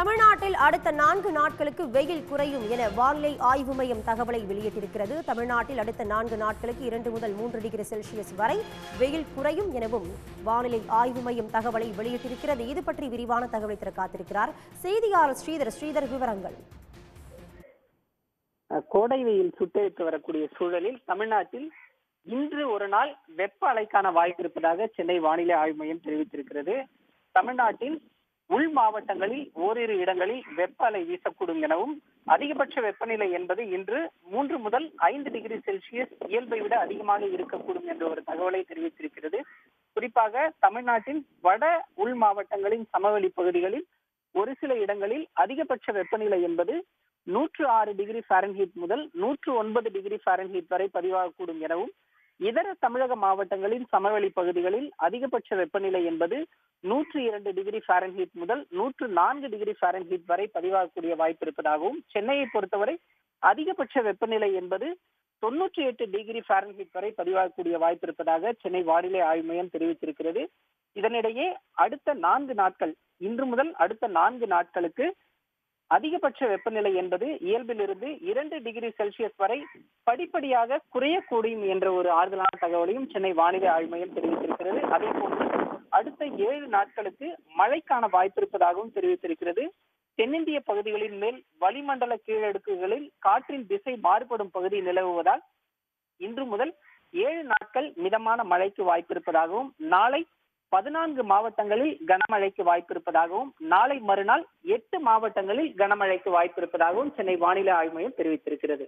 தமிழ்நாட்டில் அடுத்த நான்கு நாட்களுக்கு வெயில் குறையும் என வானிலை ஆய்வு மையம் தகவலை வெளியிட்டிருக்கிறது. தமிழ்நாட்டில் அடுத்த நான்கு நாட்களுக்கு இரண்டு முதல் மூன்று டிகிரி செல்சியஸ் வரை வெயில் குறையும் எனவும் வானிலை ஆய்வு மையம் தகவலை வெளியிட்டிருக்கிறது. இது பற்றி விரிவான தகவலை தர காத்திருக்கிறார் செய்தியாளர் ஸ்ரீதர். ஸ்ரீதர் விவரங்கள். கோடை வெயில் சுட்டெடுத்து வரக்கூடிய சூழலில் தமிழ்நாட்டில் இன்று ஒரு நாள் வெப்ப அலைக்கான வாய்ப்பு இருப்பதாக சென்னை வானிலை ஆய்வு மையம் தெரிவித்திருக்கிறது. தமிழ்நாட்டில் உள் மாவட்டங்களில் ஓரிரு இடங்களில் வெப்ப அலை வீசக்கூடும் எனவும் அதிகபட்ச வெப்பநிலை என்பது இன்று மூன்று முதல் ஐந்து டிகிரி செல்சியஸ் இயல்பை விட அதிகமாக இருக்கக்கூடும் என்ற ஒரு தகவலை தெரிவித்திருக்கிறது. குறிப்பாக தமிழ்நாட்டின் வட உள் மாவட்டங்களின் சமவெளி பகுதிகளில் ஒரு சில இடங்களில் அதிகபட்ச வெப்பநிலை என்பது நூற்று ஆறு டிகிரி ஃபாரன்ஹீட் முதல் நூற்று ஒன்பது டிகிரி ஃபாரன்ஹீட் வரை பதிவாகக்கூடும் எனவும் இதர தமிழக மாவட்டங்களின் சமவெளி பகுதிகளில் அதிகபட்ச வெப்பநிலை என்பது நூற்று இரண்டு டிகிரி ஃபாரன்ஹீட் முதல் நூற்று நான்கு டிகிரி ஃபாரன்ஹீட் வரை பதிவாகக்கூடிய வாய்ப்பு இருப்பதாகவும் சென்னையை பொறுத்தவரை அதிகபட்ச வெப்பநிலை என்பது தொன்னூற்றி எட்டு டிகிரி ஃபாரன்ஹீட் வரை பதிவாகக்கூடிய வாய்ப்பு இருப்பதாக சென்னை வானிலை ஆய்வு மையம் தெரிவித்திருக்கிறது. இதனிடையே அடுத்த நான்கு நாட்கள் இன்று முதல் அடுத்த நான்கு நாட்களுக்கு அதிகபட்ச வெப்பநிலை என்பது இயல்பிலிருந்து இரண்டு டிகிரி செல்சியஸ் வரை படிப்படியாக குறையக்கூடும் என்ற ஒரு ஆறுதலான தகவலையும் சென்னை வானிலை ஆய்வு மையம் தெரிவித்திருக்கிறது. அதே போன்று அடுத்த ஏழு நாட்களுக்கு மழைக்கான வாய்ப்பு இருப்பதாகவும் தெரிவித்திருக்கிறது. தென்னிந்திய பகுதிகளின் மேல் வளிமண்டல கீழடுக்குகளில் காற்றின் திசை மாறுபடும் பகுதி நிலவுவதால் இன்று முதல் ஏழு நாட்கள் மிதமான மழைக்கு வாய்ப்பிருப்பதாகவும் நாளை பதினான்கு மாவட்டங்களில் கனமழைக்கு வாய்ப்பு இருப்பதாகவும் நாளை மறுநாள் எட்டு மாவட்டங்களில் கனமழைக்கு வாய்ப்பு இருப்பதாகவும் சென்னை வானிலை ஆய்வு மையம் தெரிவித்திருக்கிறது.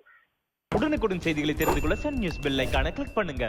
உடனுக்குடன் செய்திகளை தெரிந்து கொள்ள சன் நியூஸ் பெல் ஐக்கான கிளிக் பண்ணுங்க.